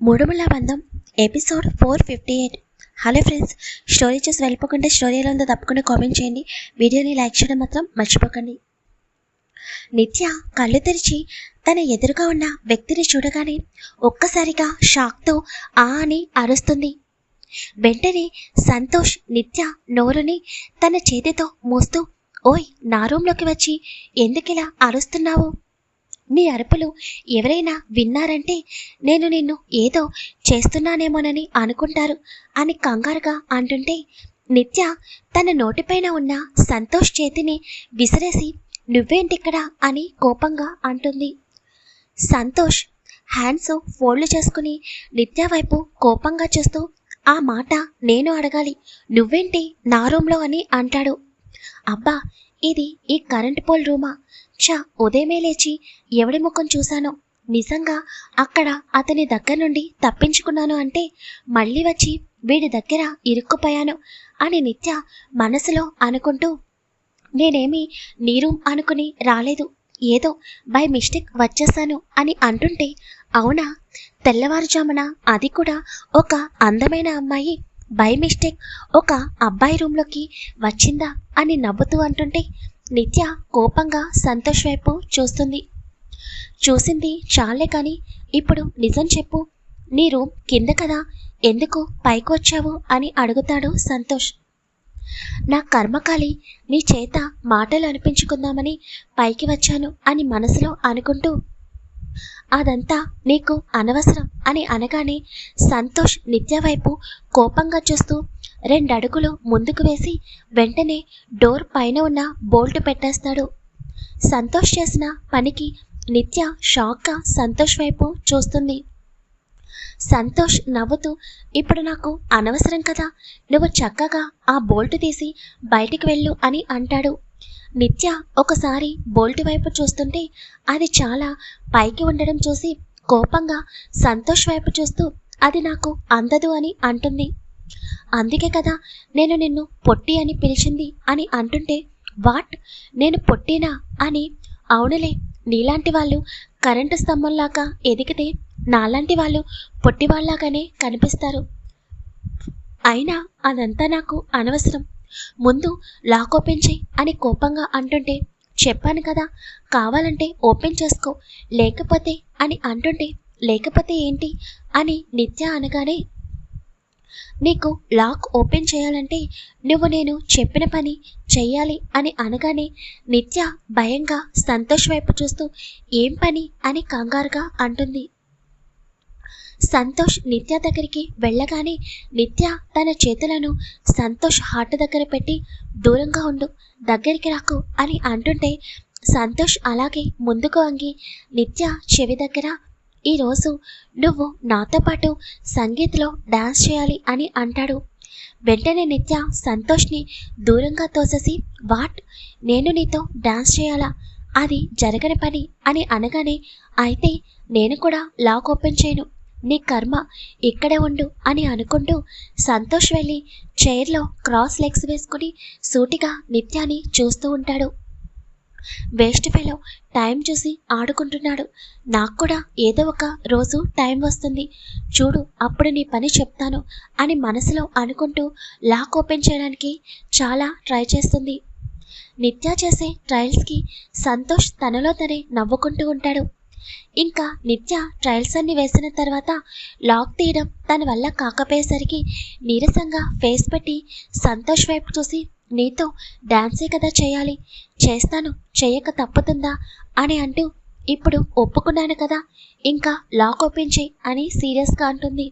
మూడుముల బంధం episode four fifty eight. Hello friends story చూసి వెళ్ళిపోకుండా స్టోరీ ఎలా ఉందో తప్పకుండా కామెంట్ చేయండి. వీడియోని లైక్ చేయడం మాత్రం మర్చిపోకండి. నిత్య కళ్ళు తెరిచి తన ఎదురుగా ఉన్న వ్యక్తిని చూడగానే ఒక్కసారిగా షాక్తో ఆ అని అరుస్తుంది. వెంటనే సంతోష్ నిత్య నోరుని తన చేతితో మూస్తూ ఓయ్ నా రూమ్లోకి వచ్చి ఎందుకిలా అరుస్తున్నావు? నీ అరుపులు ఎవరైనా విన్నారంటే నేను నిన్ను ఏదో చేస్తున్నానేమోనని అనుకుంటారు అని కంగారుగా అంటుంటే నిత్య తన నోటిపైన ఉన్న సంతోష్ చేతిని విసిరేసి నువ్వేంటిక్కడ? అని కోపంగా అంటుంది. సంతోష్ హ్యాండ్స్ ఫోల్డ్ చేసుకుని నిత్య వైపు కోపంగా చూస్తూ ఆ మాట నేను అడగాలి. నువ్వేంటి నా రూమ్లో? అని అంటాడు. అబ్బా ఇది ఈ కరెంట్ పోల్ రూమా? చా ఉదయమే లేచి ఎవడి ముఖం చూశానో? నిజంగా అక్కడ అతని దగ్గర నుండి తప్పించుకున్నాను అంటే మళ్ళీ వచ్చి వీడి దగ్గర ఇరుక్కుపోయాను అని నిత్య మనసులో అనుకుంటూ నేనేమి నీ రూమ్ అనుకుని రాలేదు ఏదో బై మిస్టేక్ వచ్చేసాను అని అంటుంటే అవునా? తెల్లవారుజామున అది కూడా ఒక అందమైన అమ్మాయి బై మిస్టేక్. ఒక అబ్బాయి రూమ్లోకి వచ్చిందా అని నవ్వుతూ అంటుంటే నిత్య కోపంగా సంతోష్ వైపు చూస్తుంది. చూసింది చాలే కానీ ఇప్పుడు నిజం చెప్పు. నీ రూమ్ కింద కదా ఎందుకు పైకి వచ్చావు అని అడుగుతాడు సంతోష్. నా కర్మకాలి నీ చేత మాటలు అనిపించుకుందామని పైకి వచ్చాను అని మనసులో అనుకుంటూ అదంతా నీకు అనవసరం అని అనగానే సంతోష్ నిత్య వైపు కోపంగా చూస్తూ రెండడుగులు ముందుకు వేసి వెంటనే డోర్ పైన ఉన్న బోల్ట్ పెట్టేస్తాడు. సంతోష్ చేసిన పనికి నిత్య షాక్గా సంతోష్ వైపు చూస్తుంది. సంతోష్ నవ్వుతూ ఇప్పుడు నాకు అనవసరం కదా నువ్వు చక్కగా ఆ బోల్ట్ తీసి బయటికి వెళ్ళు అని అంటాడు. నిత్య ఒకసారి బోల్ట్ వైపు చూస్తుంటే అది చాలా పైకి ఉండడం చూసి కోపంగా సంతోష్ వైపు చూస్తూ అది నాకు అందదు అని అంటుంది. అందుకే కదా నేను నిన్ను పొట్టి అని పిలిచింది అని అంటుంటే వాట్? నేను పొట్టినా అని? అవునులే నీలాంటి వాళ్ళు కరెంటు స్తంభంలాగా ఎదిగితే నాలాంటి వాళ్ళు పొట్టివాళ్ళాగానే కనిపిస్తారు. అయినా అదంతా నాకు అనవసరం. ముందు లాక్ ఓపెన్ చేయి అని కోపంగా అంటుంటే చెప్పాను కదా కావాలంటే ఓపెన్ చేసుకో లేకపోతే అని అంటుంటే లేకపోతే ఏంటి అని నిత్య అనగానే నీకు లాక్ ఓపెన్ చేయాలంటే నువ్వు నేను చెప్పిన పని చెయ్యాలి అని అనగానే నిత్య భయంగా సంతోష్ వైపు చూస్తూ ఏం పని అని కంగారుగా అంటుంది. సంతోష్ నిత్య దగ్గరికి వెళ్ళగానే నిత్య తన చేతులను సంతోష్ హార్ట్ దగ్గర పెట్టి దూరంగా ఉండు దగ్గరికి రాకు అని అంటుంటే సంతోష్ అలాగే ముందుకు వంగి నిత్య చెవి దగ్గర ఈరోజు నువ్వు నాతో పాటు సంగీత్లో డాన్స్ చేయాలి అని అంటాడు. వెంటనే నిత్య సంతోష్ని దూరంగా తోసేసి వాట్? నేను నీతో డాన్స్ చేయాలా? అది జరగని పని అని అనగానే అయితే నేను కూడా లాక్ ఓపెన్ చేయను నీ కర్మ ఇక్కడే ఉండు అని అనుకుంటూ సంతోష్ వెళ్ళి చైర్లో క్రాస్ లెగ్స్ వేసుకుని సూటిగా నిత్యాన్ని చూస్తూ ఉంటాడు. వేస్ట్ ఫెలో టైం చూసి ఆడుకుంటున్నాడు. నాకు కూడా ఏదో ఒక రోజు టైం వస్తుంది. చూడు అప్పుడు నీ పని చెప్తాను అని మనసులో అనుకుంటూ లాక్ ఓపెన్ చేయడానికి చాలా ట్రై చేస్తుంది. నిత్య చేసే ట్రయల్స్కి సంతోష్ తనలో తనే నవ్వుకుంటూ ఉంటాడు. ఇంకా నిత్య ట్రయల్స్ అన్ని వేసిన తర్వాత లాక్ తీయడం తన వల్ల కాకపోయేసరికి నీరసంగా ఫేస్ పెట్టి సంతోష్ వైపు చూసి నీతో డాన్సే కదా చేయాలి? చేస్తాను. చేయక తప్పుతుందా? అని అంటూ ఇప్పుడు ఒప్పుకున్నాను కదా. ఇంకా లాక్ ఓపెన్ చేయి అని సీరియస్గా అంటుంది.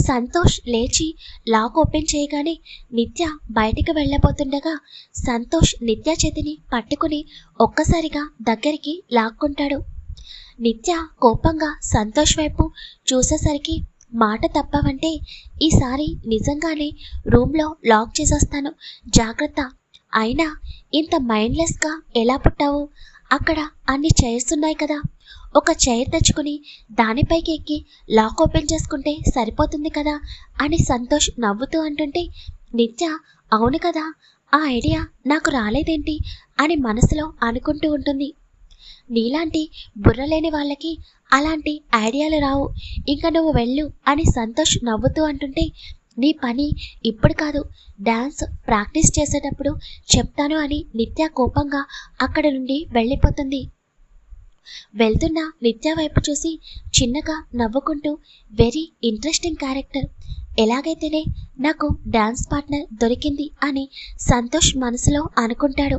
సంతోష్ లేచి లాక్ ఓపెన్ చేయగానే నిత్య బయటికి వెళ్ళబోతుండగా సంతోష్ నిత్య చేతిని పట్టుకుని ఒక్కసారిగా దగ్గరికి లాక్కుంటాడు. నిత్య కోపంగా సంతోష్ వైపు చూసేసరికి మాట తప్పవంటే ఈసారి నిజంగానే రూమ్లో లాక్ చేసేస్తాను. జాగ్రత్త. అయినా ఇంత మైండ్లెస్గా ఎలా పుట్టావు? అక్కడ అన్ని చైర్స్ ఉన్నాయి కదా. ఒక చైర్ తెచ్చుకుని దానిపైకి ఎక్కి లాక్ ఓపెన్ చేసుకుంటే సరిపోతుంది కదా అని సంతోష్ నవ్వుతూ అంటుంటే నిత్య అవును కదా ఆ ఐడియా నాకు రాలేదేంటి అని మనసులో అనుకుంటూ ఉంటుంది. నీలాంటి బుర్రలేని వాళ్ళకి అలాంటి ఐడియాలు రావు. ఇంకా నువ్వు వెళ్ళు అని సంతోష్ నవ్వుతూ అంటుంటే నీ పని ఇప్పుడు కాదు. డ్యాన్స్ ప్రాక్టీస్ చేసేటప్పుడు చెప్తాను అని నిత్య కోపంగా అక్కడ నుండి వెళ్ళిపోతుంది. వెళ్తున్న నిత్య వైపు చూసి చిన్నగా నవ్వుకుంటూ వెరీ ఇంట్రెస్టింగ్ క్యారెక్టర్. ఎలాగైతేనే నాకు డ్యాన్స్ పార్ట్నర్ దొరికింది అని సంతోష్ మనసులో అనుకుంటాడు.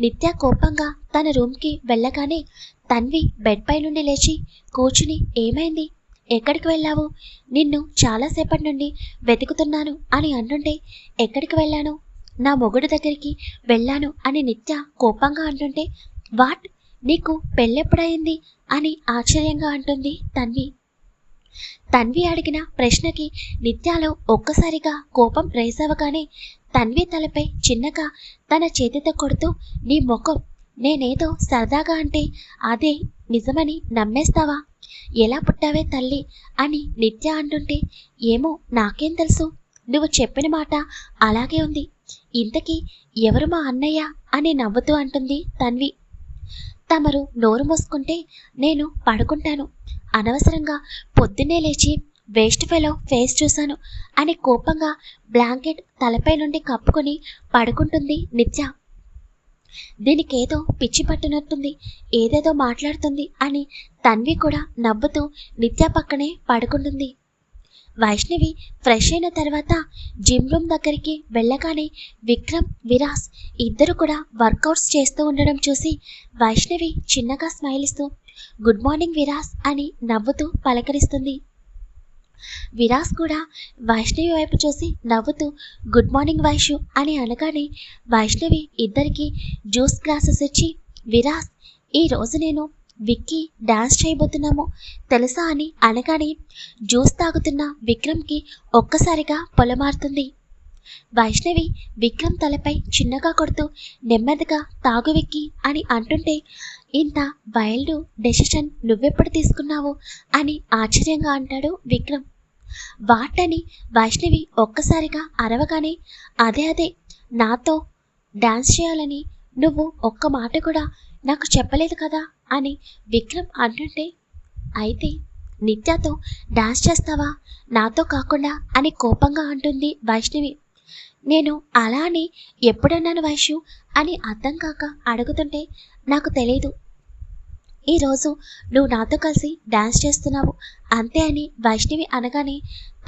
నిత్య కోపంగా తన రూమ్కి వెళ్ళగానే తన్వి బెడ్ పై నుండి లేచి కూర్చుని ఏమైంది? ఎక్కడికి వెళ్ళావు? నిన్ను చాలాసేపటి నుండి వెతుకుతున్నాను అని అంటుంటే ఎక్కడికి వెళ్ళాను? నా మొగుడు దగ్గరికి వెళ్ళాను అని నిత్య కోపంగా అంటుంటే వాట్? నీకు పెళ్ళెప్పుడయింది? అని ఆశ్చర్యంగా అంటుంది తన్వి. తన్వి అడిగిన ప్రశ్నకి నిత్యాలో ఒక్కసారిగా కోపం రైజ్ అవ్వగానే తన్వి తలపై చిన్నగా తన చేతితో కొడుతూ నీ ముఖం నేనేదో సరదాగా అంటే అదే నిజమని నమ్మేస్తావా? ఎలా పుట్టావే తల్లి? అని నిత్య అంటుంటే ఏమో నాకేం తెలుసు. నువ్వు చెప్పిన మాట అలాగే ఉంది. ఇంతకీ ఎవరు మా అన్నయ్య? అని నవ్వుతూ అంటుంది తన్వి. తమరు నోరు మూసుకుంటే నేను పడుకుంటాను. అనవసరంగా పొద్దున్నే లేచి వేస్ట్ ఫెలో ఫేస్ చూశాను. అని కోపంగా బ్లాంకెట్ తలపై నుండి కప్పుకొని పడుకుంటుంది నిత్య. దీనికేదో పిచ్చి పట్టినట్టుంది ఏదేదో మాట్లాడుతుంది అని తన్వి కూడా నవ్వుతూ నిత్య పక్కనే పడుకుంటుంది. వైష్ణవి ఫ్రెష్ అయిన తర్వాత జిమ్ రూమ్ దగ్గరికి వెళ్ళగానే విక్రమ్ విరాస్ ఇద్దరు కూడా వర్కౌట్స్ చేస్తూ ఉండడం చూసి వైష్ణవి చిన్నగా స్మైల్ ఇస్తూ గుడ్ మార్నింగ్ విరాస్ అని నవ్వుతూ పలకరిస్తుంది. విరాస్ కూడా వైష్ణవి వైపు చూసి నవ్వుతూ గుడ్ మార్నింగ్ వైషు అని అనగానే వైష్ణవి ఇద్దరికి జ్యూస్ గ్లాసెస్ ఇచ్చి విరాస్ ఈ రోజు నేను విక్కీ డాన్స్ చేయబోతున్నాము తెలుసా అని అనగానే జ్యూస్ తాగుతున్న విక్రమ్కి ఒక్కసారిగా పొలమారుతుంది. వైష్ణవి విక్రమ్ తలపై చిన్నగా కొడుతూ నెమ్మదిగా తాగువెక్కి అని అంటుంటే ఇంత వైల్డ్ డెసిషన్ నువ్వెప్పుడు తీసుకున్నావు? అని ఆశ్చర్యంగా అంటాడు విక్రమ్. వాటని వైష్ణవి ఒక్కసారిగా అరవగానే అదే అదే నాతో డాన్స్ చేయాలని నువ్వు ఒక్క మాట కూడా నాకు చెప్పలేదు కదా? అని విక్రమ్ అంటుంటే అయితే నిత్యతో డాన్స్ చేస్తావా? నాతో కాకుండా అని కోపంగా అంటుంది వైష్ణవి. నేను అలా అని ఎప్పుడన్నాను వైష్యు అని అర్థం కాక అడుగుతుంటే నాకు తెలీదు. ఈరోజు నువ్వు నాతో కలిసి డాన్స్ చేస్తున్నావు. అంతే అని వైష్ణవి అనగానే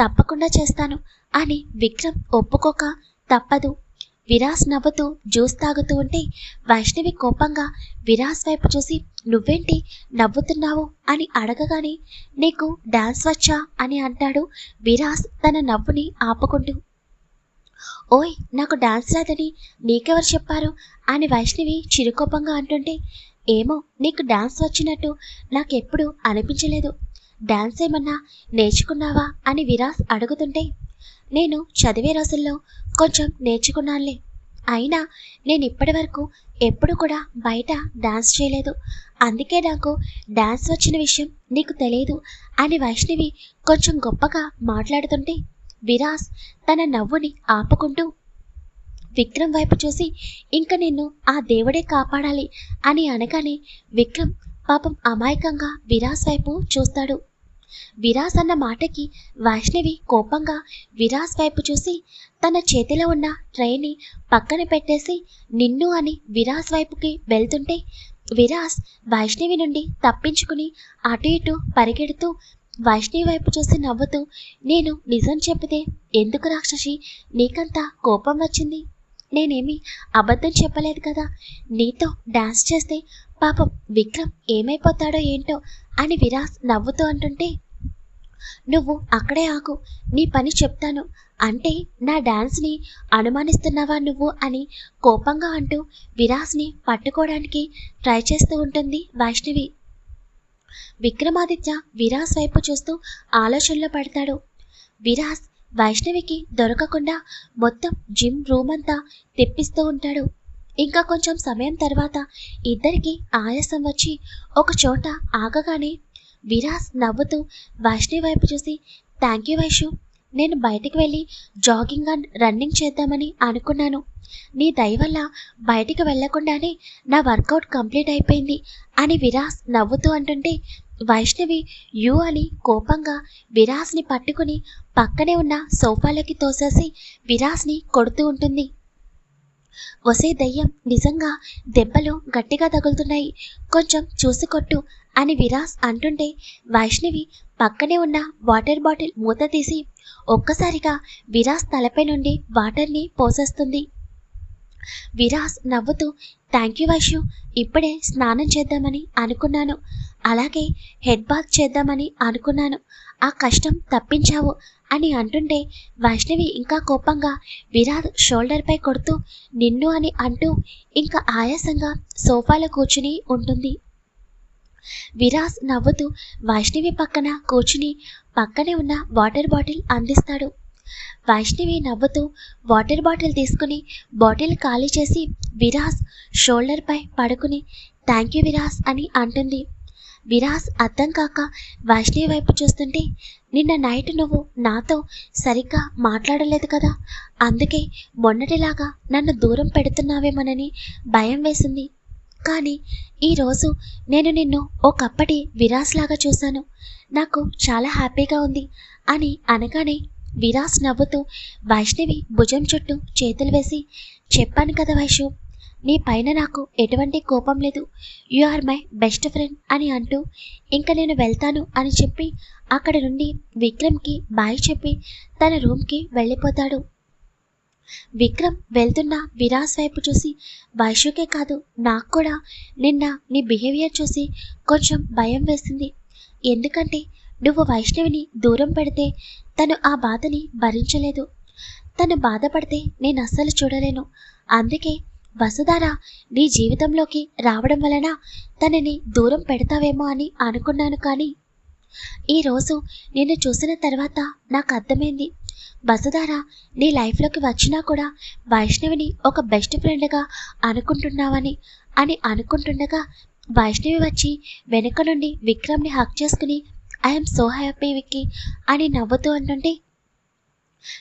తప్పకుండా చేస్తాను అని విక్రమ్ ఒప్పుకోక తప్పదు. విరాస్ నవ్వుతూ జ్యూస్ తాగుతూ ఉంటే వైష్ణవి కోపంగా విరాస్ వైపు చూసి నువ్వేంటి నవ్వుతున్నావు? అని అడగగానే నీకు డాన్స్ వచ్చా? అని అంటాడు విరాస్ తన నవ్వుని ఆపుకుంటూ. ఓయ్ నాకు డాన్స్ రాదని నీకెవరు చెప్పారు? అని వైష్ణవి చిరుకోపంగా అంటుంటే ఏమో నీకు డాన్స్ వచ్చినట్టు నాకెప్పుడు అనిపించలేదు. డాన్స్ ఏమన్నా నేర్చుకున్నావా? అని విరాస్ అడుగుతుంటే నేను చదివే రోజుల్లో కొంచెం నేర్చుకున్నానులే. అయినా నేను ఇప్పటి వరకు ఎప్పుడు కూడా బయట డాన్స్ చేయలేదు. అందుకే నాకు డాన్స్ వచ్చిన విషయం నీకు తెలియదు అని వైష్ణవి కొంచెం గొప్పగా మాట్లాడుతుంటే విరాస్ తన నవ్వుని ఆపుకుంటూ విక్రమ్ వైపు చూసి ఇంక నిన్ను ఆ దేవుడే కాపాడాలి అని అనగానే విక్రమ్ పాపం అమాయకంగా విరాస్ వైపు చూస్తాడు. విరాస్ అన్న మాటకి వైష్ణవి కోపంగా విరాస్ వైపు చూసి తన చేతిలో ఉన్న ట్రైని పక్కన పెట్టేసి నిన్ను అని విరాస్ వైపుకి వెళ్తుంటే విరాస్ వైష్ణవి నుండి తప్పించుకుని అటు ఇటు పరిగెడుతూ వైష్ణవి వైపు చూసి నవ్వుతూ నేను నిజం చెప్పితే ఎందుకు రాక్షసి? నీకంత కోపం వచ్చింది. నేనేమి అబద్ధం చెప్పలేదు కదా. నీతో డాన్స్ చేస్తే పాపం విక్రమ్ ఏమైపోతాడో ఏంటో అని విరాస్ నవ్వుతూ అంటుంటే నువ్వు అక్కడే ఆకు నీ పని చెప్తాను. అంటే నా డాన్స్ని అనుమానిస్తున్నావా నువ్వు? అని కోపంగా అంటూ విరాస్ని పట్టుకోవడానికి ట్రై చేస్తూ ఉంటుంది వైష్ణవి. విక్రమాదిత్య విరాస్ వైపు చూస్తూ ఆలోచనలో పడతాడు. విరాస్ వైష్ణవికి దొరకకుండా మొత్తం జిమ్ రూమ్ అంతా తెప్పిస్తూ ఉంటాడు. ఇంకా కొంచెం సమయం తర్వాత ఇద్దరికి ఆయాసం వచ్చి ఒక చోట ఆగగానే విరాస్ నవ్వుతూ వైష్ణవి వైపు చూసి థ్యాంక్ యూ వైషు నేను బయటికి వెళ్ళి జాగింగ్ అండ్ రన్నింగ్ చేద్దామని అనుకున్నాను. నీ దయ వల్ల బయటికి వెళ్ళకుండానే నా వర్కౌట్ కంప్లీట్ అయిపోయింది అని విరాస్ నవ్వుతూ అంటుంటే వైష్ణవి యు అని కోపంగా విరాస్ని పట్టుకుని పక్కనే ఉన్న సోఫాలోకి తోసేసి విరాస్ని కొడుతూ ఉంటుంది. వసే దయ్యం నిజంగా దెబ్బలు గట్టిగా తగులుతున్నాయి. కొంచెం చూసి కొట్టు అని విరాస్ అంటుంటే వైష్ణవి పక్కనే ఉన్న వాటర్ బాటిల్ మూత తీసి ఒక్కసారిగా విరాస్ తలపై నుండి వాటర్ని పోసేస్తుంది. విరాస్ నవ్వుతూ థ్యాంక్ యూ వైషు ఇప్పుడే స్నానం చేద్దామని అనుకున్నాను. అలాగే హెడ్ బాత్ చేద్దామని అనుకున్నాను. ఆ కష్టం తప్పించావు అని అంటుంటే వైష్ణవి ఇంకా కోపంగా విరాట్ షోల్డర్పై కొడుతూ నిన్ను అని అంటూ ఇంకా ఆయాసంగా సోఫాలో కూర్చుని ఉంటుంది. విరాస్ నవ్వుతూ వైష్ణవి పక్కన కూర్చుని పక్కనే ఉన్న వాటర్ బాటిల్ అందిస్తాడు. వైష్ణవి నవ్వుతూ వాటర్ బాటిల్ తీసుకుని బాటిల్ ఖాళీ చేసి విరాస్ షోల్డర్పై పడుకుని థ్యాంక్ యూ విరాస్ అని అంటుంది. విరాస్ అర్థం కాక వైష్ణవి వైపు చూస్తుంటే నిన్న నైట్ నువ్వు నాతో సరిగ్గా మాట్లాడలేదు కదా అందుకే మొన్నటిలాగా నన్ను దూరం పెడుతున్నావేమోనని భయం వేసింది. కానీ ఈరోజు నేను నిన్ను ఒకప్పటి విరాస్ లాగా చూశాను. నాకు చాలా హ్యాపీగా ఉంది అని అనగానే విరాస్ నవ్వుతూ వైష్ణవి భుజం చుట్టూ చేతులు వేసి చెప్పాను కదా వైషు నీ పైన నాకు ఎటువంటి కోపం లేదు. You are my best friend అని అంటూ ఇంకా నేను వెళ్తాను అని చెప్పి అక్కడ నుండి విక్రమ్కి బాయ్ చెప్పి తన రూమ్కి వెళ్ళిపోతాడు. విక్రమ్ వెళ్తున్న విరాస్ వైపు చూసి వైషుకే కాదు నాకు కూడా. నిన్న నీ బిహేవియర్ చూసి కొంచెం భయం వేసింది. ఎందుకంటే నువ్వు వైష్ణవిని దూరం పెడితే తను ఆ బాధని భరించలేదు. తను బాధపడితే నేను అస్సలు చూడలేను. అందుకే వసుధార నీ జీవితంలోకి రావడం వలన తనని దూరం పెడతావేమో అని అనుకున్నాను కానీ ఈరోజు నిన్ను చూసిన తర్వాత నాకు అర్థమైంది. వసుధార నీ లైఫ్లోకి వచ్చినా కూడా వైష్ణవిని ఒక బెస్ట్ ఫ్రెండ్గా అనుకుంటున్నావని అని అనుకుంటుండగా వైష్ణవి వచ్చి వెనుక నుండి విక్రమ్ని హక్ చేసుకుని ఐఎమ్ సో హ్యాపీ విక్కీ అని నవ్వుతూ అంటుంటే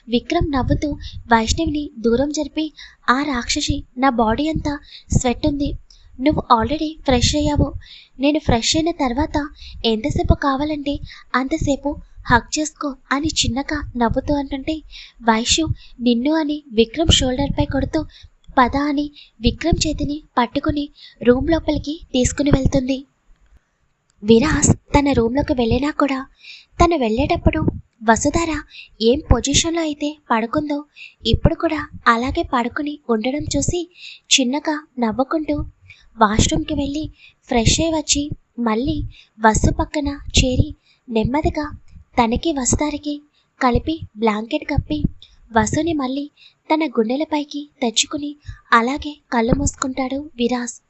విక్రమ్ నవ్వుతూ వైష్ణవిని దూరం జరిపి ఆ రాక్షసి నా బాడీ అంతా స్వెట్ ఉంది. నువ్వు ఆల్రెడీ ఫ్రెష్ అయ్యావు. నేను ఫ్రెష్ అయిన తర్వాత ఎంతసేపు కావాలంటే అంతసేపు హక్ చేసుకో అని చిన్నగా నవ్వుతూ అంటుంటే వైషు నిన్ను అని విక్రమ్ షోల్డర్పై కొడుతూ పద అని విక్రమ్ చేతిని పట్టుకుని రూమ్ లోపలికి తీసుకుని వెళ్తుంది. విరాస్ తన రూమ్లోకి వెళ్ళినా కూడా తను వెళ్ళేటప్పుడు వసుధార ఏం పొజిషన్లో అయితే పడుకుందో ఇప్పుడు కూడా అలాగే పడుకుని ఉండడం చూసి చిన్నగా నవ్వుకుంటూ వాష్రూమ్కి వెళ్ళి ఫ్రెష్ అయి వచ్చి మళ్ళీ బస్సు పక్కన చేరి నెమ్మదిగా తనకి వస్తారికి కలిపి బ్లాంకెట్ కప్పి వసుని మళ్ళీ తన గుండెలపైకి తెచ్చుకుని అలాగే కళ్ళు మూసుకుంటాడు విరాస్.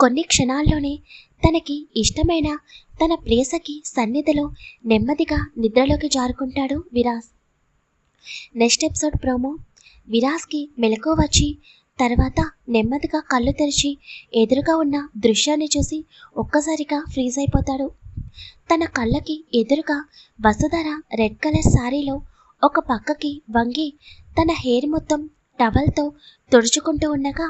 కొన్ని క్షణాల్లోనే తనకి ఇష్టమైన తన ప్రేసకి సన్నిధిలో నెమ్మదిగా నిద్రలోకి జారుకుంటాడు విరాస్. Next episode promo. విరాస్కి మెలకు వచ్చి తర్వాత నెమ్మదిగా కళ్ళు తెరిచి ఎదురుగా ఉన్న దృశ్యాన్ని చూసి ఒక్కసారిగా ఫ్రీజ్ అయిపోతాడు. తన కళ్ళకి ఎదురుగా వసుధర రెడ్ కలర్ శారీలో ఒక పక్కకి వంగి తన హెయిర్ మొత్తం టవల్తో తుడుచుకుంటూ ఉండగా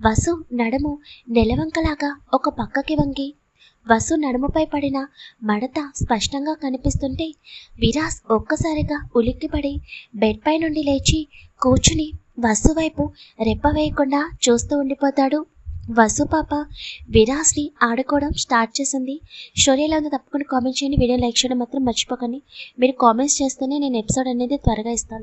వసు నడుము నెలవంకలాగా ఒక పక్కకి వంగి వసు నడుముపై పడిన మడత స్పష్టంగా కనిపిస్తుంటే విరాస్ ఒక్కసారిగా ఉలిక్కిపడి బెడ్ పై నుండి లేచి కూర్చుని వసు వైపు రెప్ప వేయకుండా చూస్తూ ఉండిపోతాడు. వసు పాప విరాస్ని ఆడుకోవడం స్టార్ట్ చేసింది. స్టోరీ ఎలా ఉందో తప్పకుండా కామెంట్ చేయండి. వీడియో లైక్ చేయడం మాత్రం మర్చిపోకండి. మీరు కామెంట్స్ చేస్తేనే నేను ఎపిసోడ్ అనేది త్వరగా ఇస్తాను.